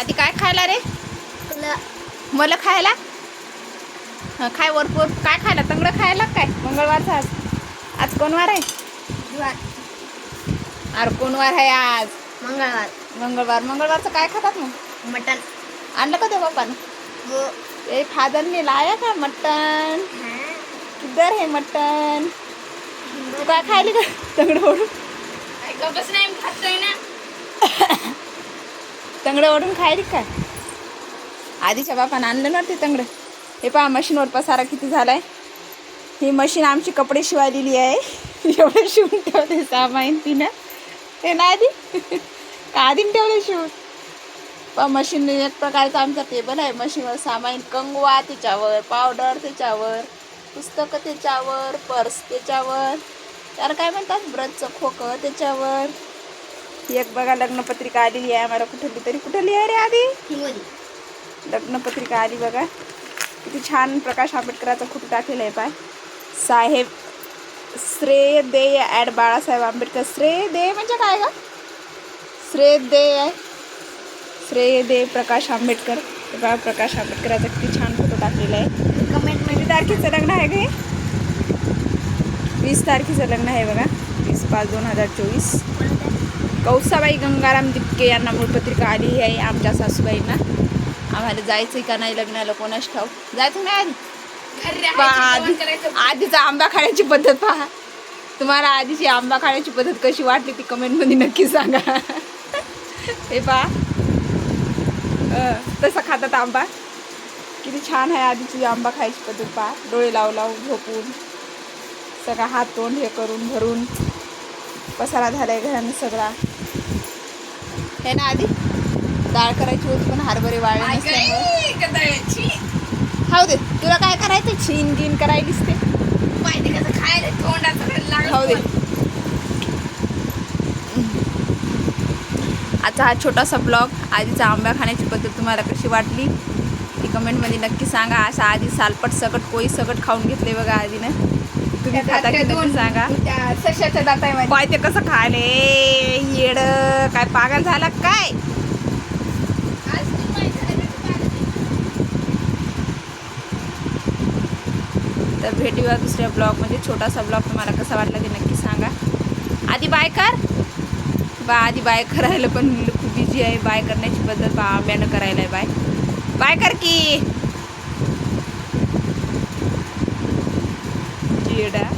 आधी काय खायला रे? मला खायला? हं, खाय वरपूर. काय खायला? तंगडं खायला काय? मंगळवारचा आज आज कोण वार आहे? अरे कोण वार आहे आज? मंगळवार. मंगळवार. मंगळवारचं काय खातात मग? मटन आणलं का ते बापानं? वो ए फादर ने लाया का मटन किधर है मटन तू काय खायली का तंगडं ओढून. नाही खातोय ना. तंगडं ओढून खायली काय आधीच्या बापानं आणलं ना ते तंगडं. हे पहा मशीनवर पसारा किती झालाय. ही मशीन आमची कपडे शिवायलेली आहे. एवढे शिवून ठेवले सामाईन तिनं. ते ना आधी? का आधीन ठेवले शिवून? पहा मशीन एक प्रकारचं आमचा टेबल आहे. मशीनवर सामाईन कंगवा त्याच्यावर पावडर त्याच्यावर पुस्तकं त्याच्यावर पर्स त्याच्यावर. त्याला काय म्हणतात? ब्रशचं खोकं त्याच्यावर. एक बघा लग्नपत्रिका आलेली आहे आम्हाला कुठली तरी कुठली आहे रे आधी? लग्नपत्रिका आली बघा. किती छान प्रकाश आंबेडकराचा फोटो टाकलेला आहे पाय. साहेब श्रेय दे ॲड बाळासाहेब आंबेडकर. श्रेय दे म्हणजे काय ग? श्रेय दे आहे. श्रेय दे प्रकाश आंबेडकर. बघा प्रकाश आंबेडकराचा किती छान फोटो टाकलेला आहे. कमेंट किती तारखेचं लग्न आहे का हे? वीस तारखेचं लग्न आहे बघा. वीस पाच दोन हजार चोवीस. कौसाबाई गंगाराम दिपके यांना मूळपत्रिका आली आहे आमच्या सासूबाईंना. आम्हाला जायचं का नाही लग्नाला कोणाच ठाऊ जायचं नाही आधी. आधीचा आंबा खाण्याची पद्धत पहा. तुम्हाला आधीची आंबा खाण्याची पद्धत कशी वाटली ती कमेंटमध्ये नक्की सांगा. हे पहा. तसा खातात आंबा. किती छान आहे आधीची आंबा खायची पद्धत पहा. डोळे लावू लावून झोपून. सगळा हात तोंड हे करून भरून. पसारा झालाय घराने सगळा. हे ना आधी? डाळ करायची होती पण हरभरे वाळले नसल्यामुळे. खाऊ दे तुला काय करायचं? छीन गिन करायलीस ते माहिती कसं खायला तोंडाचं खाऊ दे. आजचा हा छोटासा ब्लॉग आधीचा आंबा खाण्याची पद्धत तुम्हाला कशी वाटली? ती कमेंटमध्ये नक्की सांगा. असा आधी सालपट सकट कोळी सकट खाऊन घेतले बघा आधीनं. तुम्ही खाता की नक्की सांगा? सशाच्या दाताय पाय ते कसं खाले? येड काय पागल झाला काय? तर भेटूया दुसऱ्या ब्लॉगमध्ये छोटासा ब्लॉग तुम्हाला कसा वाटला ते नक्की सांगा. आधी बाय कर. बा आधी बाय करायला पण खूप बिझी आहे. बाय करण्याची पद्धत बा आंब्यानं करायला आहे बाय. बाय कर की. येडा